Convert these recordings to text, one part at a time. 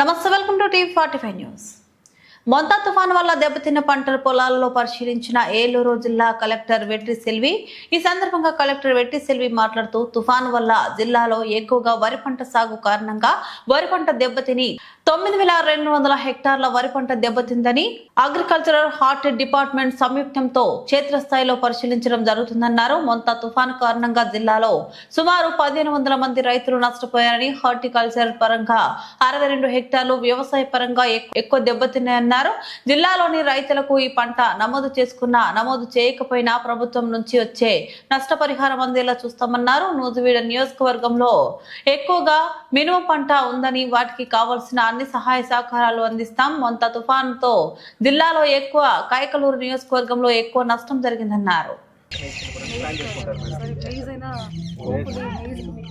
Namaste, welcome to T45 News. Montha తుఫాన్ వల్ల దెబ్బతిన్న పంటల పొలాల్లో పరిశీలించిన ఏలూరు జిల్లా కలెక్టర్ వెట్రి సెల్వి. ఈ సందర్భంగా కలెక్టర్ వెట్రి సెల్వి మాట్లాడుతూ తుఫాన్ వల్ల జిల్లాలో ఎక్కువగా వరి పంట సాగు కారణంగా వరి పంట దెబ్బతిని తొమ్మిది వేల రెండు వందల హెక్టార్ల వరి పంట దెబ్బతిందని అగ్రికల్చరల్ హార్ట్ డిపార్ట్మెంట్ సంయుక్తంతో క్షేత్రస్థాయిలో పరిశీలించడం జరుగుతుందన్నారు. మొంతా తుఫాన్ కారణంగా జిల్లాలో సుమారు పదిహేను వందల మంది రైతులు నష్టపోయారని హార్టికల్చర్ పరంగా అరవై రెండు హెక్టార్లు వ్యవసాయ పరంగా ఎక్కువ దెబ్బతిన్నాయని అన్నారు. జిల్లాలోని రైతులకు ఈ పంట నమోదు చేసుకున్న నమోదు చేయకపోయినా ప్రభుత్వం నుంచి వచ్చే నష్టపరిహారం అందేలా చూస్తామన్నారు. నూజివీడ నియోజకవర్గంలో ఎక్కువగా మినుము పంట ఉందని వాటికి కావలసిన అన్ని సహాయ సహకారాలు అందిస్తాం. మొంత తుఫాన్తో జిల్లాలో ఎక్కువ కైకలూరు నియోజకవర్గంలో ఎక్కువ నష్టం జరిగిందన్నారు. ప్లీజ్ అయినా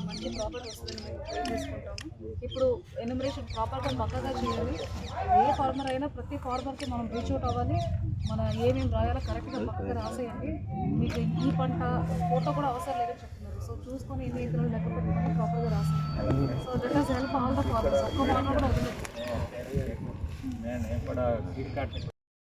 మంచి ప్రాపర్ వస్తుందని మేము చేసుకుంటాము ఇప్పుడు ఎన్యూమరేషన్ ప్రాపర్గా పక్కగా చేయాలి ఏ ఫార్మర్ అయినా ప్రతి ఫార్మర్కి మనం రీచ్ అవుట్ అవ్వాలి మన ఏమేమి రాయాలో కరెక్ట్గా పక్కగా రాసేయండి మీకు ఈ పంట ఫోటో కూడా అవసరం లేదని చెప్తున్నారు సో చూసుకొని ఎన్ని ఇతరులు లెక్క పెట్టుకొని ప్రాపర్గా రాసేయండి so that he's help all the farmers ఒక్క ఫార్మర్ కూడా వదిలేదు